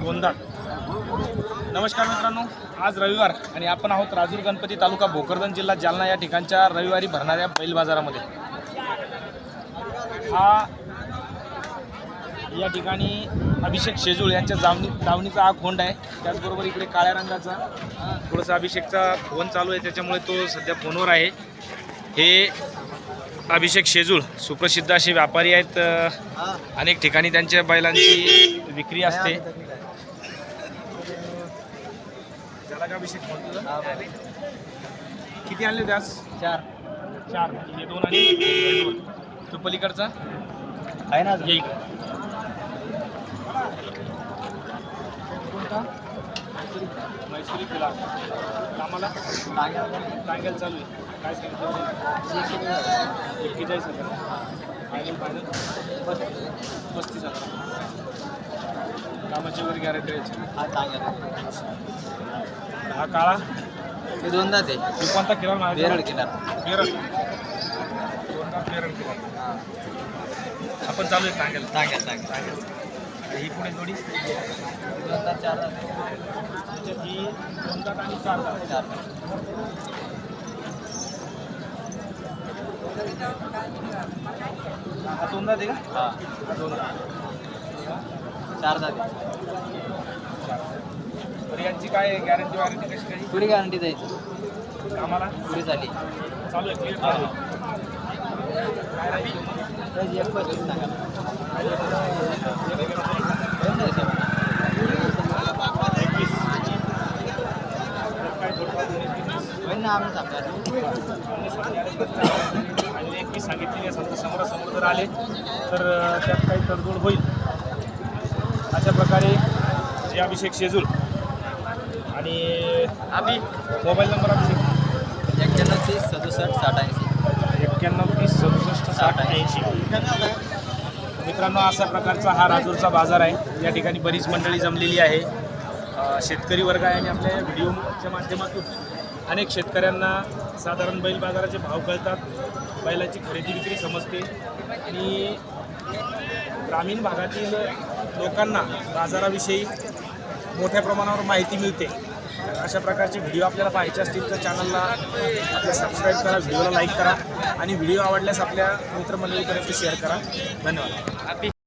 गोंधळ नमस्कार मित्रांनो आज रविवार आणि आपण आहोत राजूर गणपती तालुका भोकरदन जिल्हा जालना या ठिकाणच्या रविवारी भरणाऱ्या बैल बाजारामध्ये. हा या ठिकाणी अभिषेक शेजूळ यांच्या जावणी जावणीचा हा खोंड आहे. त्याचबरोबर इकडे काळ्या रंगाचा थोडासा अभिषेकचा फोन चालू आहे. त्याच्यामुळे तो सध्या फोनवर आहे. हे अभिषेक शेजूळ सुप्रसिद्ध असे व्यापारी आहेत अनेक ठिकाणी त्यांच्या बैलांची विक्री असते? किती आणले त्यास चार. चार हे दोन आणि दोन. तो पलीकडचा? आहे ना म्हैसूरी तुला कामाला? टांग्याला चालू आहे. काय सांगितलं एक्केचाळीस हजार फायनल फायनल. पस्तीस हजार. कामाची वगैरे गॅरंटी द्यायची हा चांगला हा काळा? ते दोनदा ते. कोणता किराणा वेरळ किनार केरळ दोनदा केरळ किराणा. आपण चालू आहे टांग्याला चांगला चांगला टांग्याला ही पुढे जोडी. दोनदा चार त्याच्यात ही दोन दात आणि चार दात चार हा दोन दात का? हा दोन दात. चार तर यांची काय गॅरंटी वॅरंटी कशी काही पुरी गॅरंटी द्यायची. कामाला पुरी झाली. चालू आहे क्लिअर चालू एक सांगा दोन द्यायचे. एकवीस काय थोडंफार उन्नीस, आणि एकवीस सांगितलेली असेल तर समोरासमोर जर आले तर त्यात काही तडजोड होईल. अशा प्रकारे जे अभिषेक शेजूल आणि आम्ही मोबाईल नंबर अभिषेक. एक्क्याण्णव तीस सदुसष्ट साठ ऐंशी. एक्क्याण्णव तीस सदुसष्ट साठ ऐंशी. मित्रांनो अशा प्रकारचा हा राजूरचा बाजार आहे. या ठिकाणी बरीच मंडळी जमलेली आहे. शेतकरी वर्ग आहे आणि आपल्या व्हिडिओच्या माध्यमातून अनेक शेतकऱ्यांना साधारण बैल बाजाराचे भाव कळतात. बैलाची खरेदी विक्री समजते. आणि ग्रामीण भागातील लोकांना बाजाराविषयी मोठ्या प्रमाणावर माहिती मिळते. अशा प्रकारचे व्हिडिओ आपल्याला पाहायचे असतील तर चॅनलला आपल्या सबस्क्राईब करा व्हिडिओला लाईक करा आणि व्हिडिओ आवडल्यास आपल्या मित्रमंडळीपर्यंत शेअर करा. धन्यवाद. आम्ही